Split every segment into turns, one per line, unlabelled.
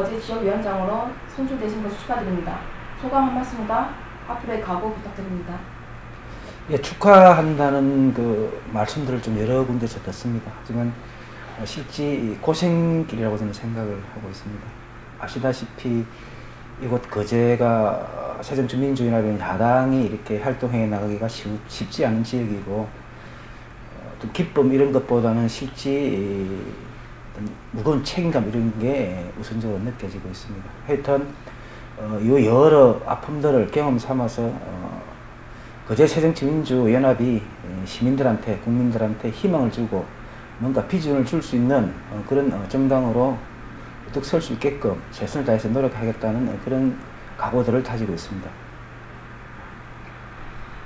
거제 지역위원장으로 선출되신 것을 축하드립니다. 소감 한 말씀과 앞으로의 각오 부탁드립니다.
예, 축하한다는 그 말씀들을 좀 여러 군데서 듣습니다. 하지만 어, 실제 고생길이라고 저는 생각을 하고 있습니다. 아시다시피 이곳 거제가 새정치민주연합의 야당이 이렇게 활동해 나가기가 쉽, 지 않은 지역이고 어, 또 기쁨 이런 것보다는 실제 무거운 책임감 이런 게 우선적으로 느껴지고 있습니다. 하여튼 어, 이 여러 아픔들을 경험 삼아서 어, 거제 새정치민주연합이 시민들한테 국민들한테 희망을 주고 뭔가 비전을 줄 수 있는 어, 그런 어, 정당으로 우뚝 설 수 있게끔 최선을 다해서 노력하겠다는 그런 각오들을 다지고 있습니다.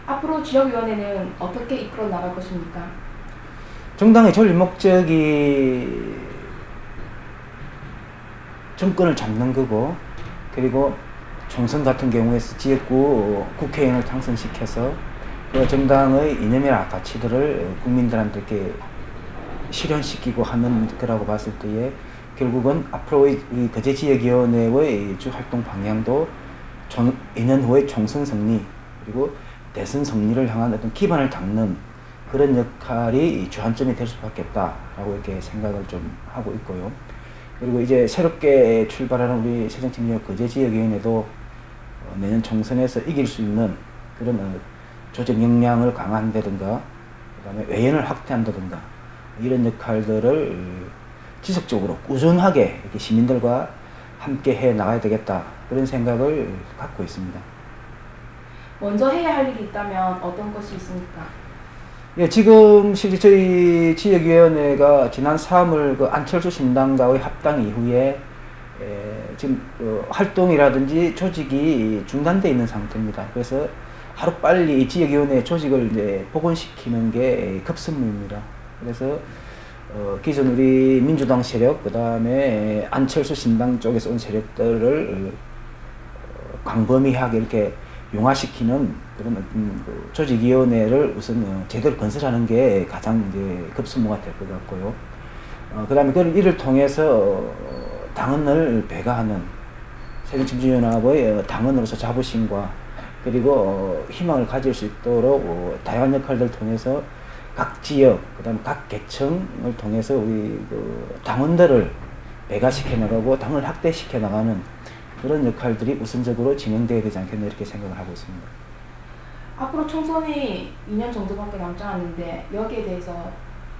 앞으로 지역위원회는 어떻게 이끌어 나갈 것입니까?
정당의 전립 목적이 정권을 잡는 거고 그리고 총선 같은 경우에 지역구 국회의원을 당선시켜서 그 정당의 이념이나 가치들을 국민들한테 실현시키고 하는 거라고 봤을 때에 결국은 앞으로의 우리 거제 지역위원회의 주 활동 방향도 전, 2년 후의 총선 승리 그리고 대선 승리를 향한 어떤 기반을 닦는 그런 역할이 주안점이 될 수밖에 없다라고 이렇게 생각을 좀 하고 있고요. 그리고 이제 새롭게 출발하는 우리 새정치민주연합 거제 지역위원회도 어, 내년 총선에서 이길 수 있는 그런 어, 조직 역량을 강화한다든가 그다음에 외연을 확대한다든가 이런 역할들을 지속적으로 꾸준하게 이렇게 시민들과 함께 해 나가야 되겠다 그런 생각을 갖고 있습니다.
먼저 해야 할 일이 있다면 어떤 것이 있습니까?
예, 지금 실제 저희 지역위원회가 지난 3월 그 안철수 신당과의 합당 이후에 에, 지금 어, 활동이라든지 조직이 중단돼 있는 상태입니다. 그래서 하루 빨리 지역위원회 조직을 이제 복원시키는 게 급선무입니다. 그래서 어, 기존 우리 민주당 세력, 그 다음에 안철수 신당 쪽에서 온 세력들을 어, 광범위하게 이렇게 용화시키는 그런 그 조직위원회를 우선 어, 제대로 건설하는 게 가장 이제 급선무가 될 것 같고요. 어, 그 다음에 그 이를 통해서 당원을 배가하는 새정치민주연합의 당원으로서 자부심과 그리고 어, 희망을 가질 수 있도록 어, 다양한 역할들을 통해서 각 지역, 그 다음에 각 계층을 통해서 우리 그 당원들을 배가시켜 나가고 당을 확대시켜 나가는 그런 역할들이 우선적으로 진행돼야 되지 않겠나 이렇게 생각을 하고 있습니다.
앞으로 총선이 2년 정도밖에 남지 않는데 여기에 대해서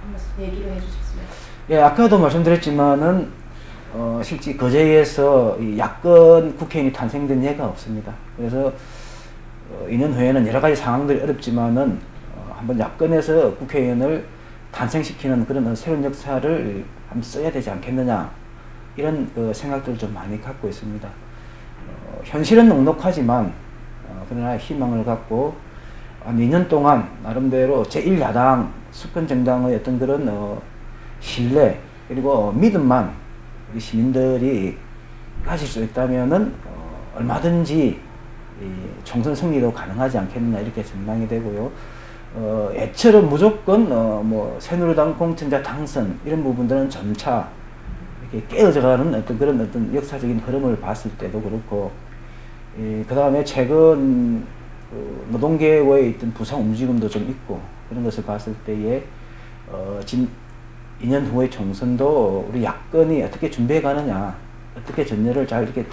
한번 얘기를 해주셨습니다.
예, 아까도 말씀드렸지만은 어, 실제 거제에서 야권 국회의원이 탄생된 예가 없습니다. 그래서 어, 2년 후에는 여러 가지 상황들이 어렵지만은 어, 한번 야권에서 국회의원을 탄생시키는 그런 새로운 역사를 한번 써야 되지 않겠느냐 이런 그 생각들을 좀 많이 갖고 있습니다. 어, 현실은 녹록하지만 어, 그러나 희망을 갖고 한 2년 동안 나름대로 제1야당 수권정당의 어떤 그런 어, 신뢰 그리고 믿음만 우리 시민들이 가질 수 있다면은 어, 얼마든지 총선 승리도 가능하지 않겠느냐 이렇게 전망이 되고요. 어, 애처럼 무조건 어, 뭐 새누리당 공천자 당선 이런 부분들은 점차 이렇게 깨어져가는 어떤 그런 어떤 역사적인 흐름을 봤을 때도 그렇고 그 다음에 최근 그 노동계와의 있던 부상 움직임도 좀 있고 그런 것을 봤을 때에 어, 진 2년 후의 총선도 우리 야권이 어떻게 준비해 가느냐 어떻게 전열을 잘 이렇게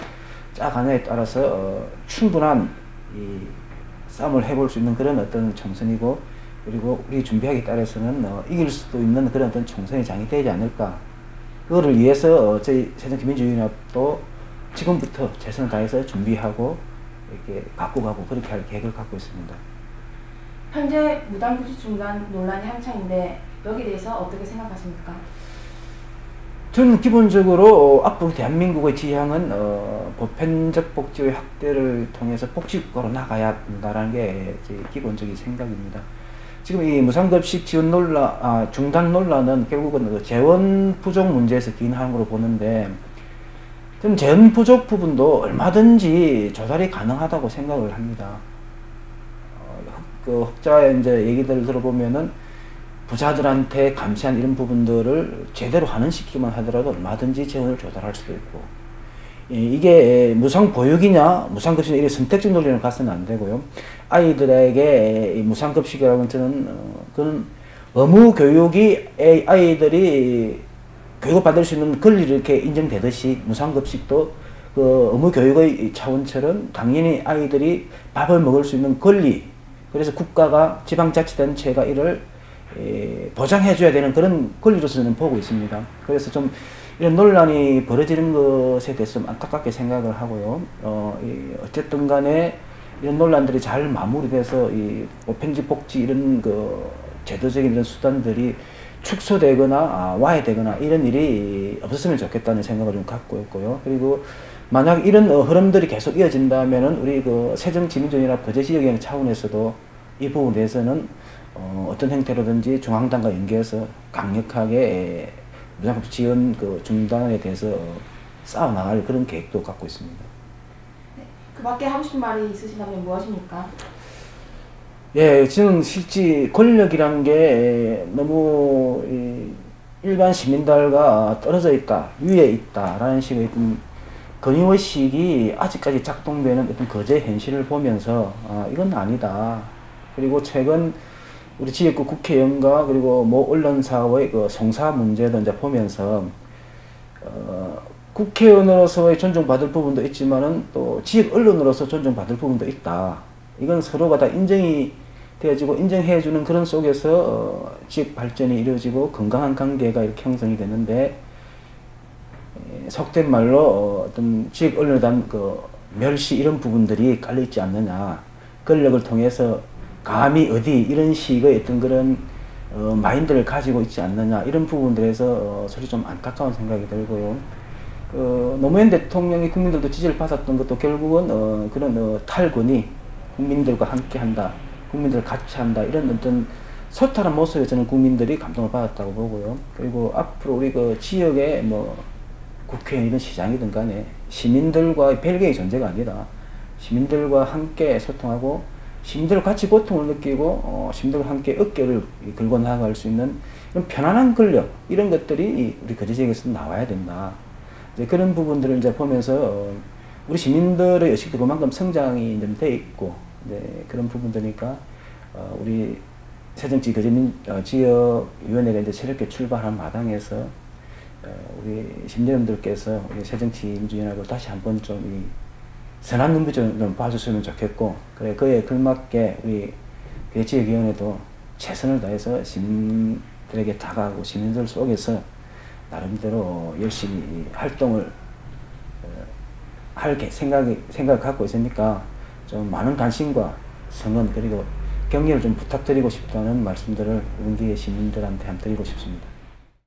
짜가냐에 따라서 어, 충분한 이 싸움을 해볼 수 있는 그런 어떤 총선이고 그리고 우리 준비하기에 따라서는 어, 이길 수도 있는 그런 어떤 총선의 장이 되지 않을까. 그거를 위해서 어, 저희 새정치민주연합도 지금부터 최선을 다해서 준비하고 이렇게 갖고 가고 그렇게 할 계획을 갖고 있습니다.
현재 무단규직 중단 논란이 한창인데 여기에 대해서 어떻게 생각하십니까?
저는 기본적으로 어, 앞으로 대한민국의 지향은 어, 보편적 복지의 확대를 통해서 복지국가로 나가야 한다는 게 기본적인 생각입니다. 지금 이 무상급식 지원 논란, 아, 중단 논란은 결국은 그 재원 부족 문제에서 기인하는 걸로 보는데 저는 재원 부족 부분도 얼마든지 조달이 가능하다고 생각을 합니다. 어, 그 흑자의 이제 얘기들을 들어보면은 부자들한테 감시한 이런 부분들을 제대로 환원시키기만 하더라도 얼마든지 재원을 조달할 수도 있고 이- 이게 무상 보육이냐 무상급식 이런 선택적 논리는 가서는 안 되고요. 아이들에게 이 무상급식이라고 저는 어, 그건 의무 교육이 애- 아이들이 교육을 받을 수 있는 권리를 이렇게 인정되듯이 무상급식도 그 의무 교육의 차원처럼 당연히 아이들이 밥을 먹을 수 있는 권리 그래서 국가가 지방자치단체가 이를 에, 보장해줘야 되는 그런 권리로서 저는 보고 있습니다. 그래서 좀 이런 논란이 벌어지는 것에 대해서 좀 안타깝게 생각을 하고요. 어, 이 어쨌든 간에 이런 논란들이 잘 마무리돼서 이 보편적 복지 이런 그 제도적인 이런 수단들이 축소되거나 아, 와해되거나 이런 일이 없었으면 좋겠다는 생각을 좀 갖고 있고요. 그리고 만약 이런 어, 흐름들이 계속 이어진다면은 우리 그 새정치민주연합 거제지역의 차원에서도 이 부분에 대해서는 어, 어떤 형태로든지 중앙당과 연계해서 강력하게 에, 무상급 지원 그 중단에 대해서 어, 싸워 나갈 그런 계획도 갖고 있습니다.
그 밖에 하고 싶은 말이 있으시다면 무엇입니까?
예, 저는 실제 권력이란 게 너무 이 일반 시민들과 떨어져 있다, 위에 있다라는 식의 어떤 권위의식이 아직까지 작동되는 어떤 거제 현실을 보면서 아, 이건 아니다. 그리고 최근 우리 지역구 국회의원과 그리고 모 언론사의 그 송사 문제도 이제 보면서 어, 국회의원으로서의 존중받을 부분도 있지만은 또 지역 언론으로서 존중받을 부분도 있다. 이건 서로가 다 인정이 되어지고 인정해주는 그런 속에서 어, 지역 발전이 이루어지고 건강한 관계가 이렇게 형성이 되는데 에, 속된 말로 어, 어떤 지역 언론에 그 멸시 이런 부분들이 깔려있지 않느냐. 권력을 통해서 감히 어디 이런 식의 어떤 그런 어, 마인드를 가지고 있지 않느냐 이런 부분들에서 어, 솔직히 좀 안타까운 생각이 들고요. 어, 노무현 대통령이 국민들도 지지를 받았던 것도 결국은 어, 그런 어, 탈권이 국민들과 함께 한다, 국민들을 같이 한다 이런 어떤 소탈한 모습에 저는 국민들이 감동을 받았다고 보고요. 그리고 앞으로 우리 그 지역의 뭐 국회의원이든 시장이든 간에 시민들과 별개의 존재가 아니라 시민들과 함께 소통하고 시민들과 같이 고통을 느끼고 어, 시민들과 함께 어깨를 긁어 나갈 수 있는 이런 편안한 권력 이런 것들이 이 우리 거제 지역에서 나와야 된다. 이제 그런 부분들을 이제 보면서 어, 우리 시민들의 의식도 그만큼 성장이 좀돼 있고 이제 그런 부분들이니까 어, 우리 새정치 거제민 어, 지역위원회가 이제 새롭게 출발한 마당에서 어, 우리 시민여러분들께서 우리 새정치 민주연합을 다시 한번 좀이 선한 눈빛 좀 봐줬으면 좋겠고 그래 그에 걸맞게 우리 그 지역위원회도 최선을 다해서 시민들에게 다가가고 시민들 속에서 나름대로 열심히 이 활동을 어, 할 게- 생각이 생각을 갖고 있으니까 좀 많은 관심과 성원 그리고 격려를 좀 부탁드리고 싶다는 말씀들을 운기의 시민들한테 한번 드리고 싶습니다.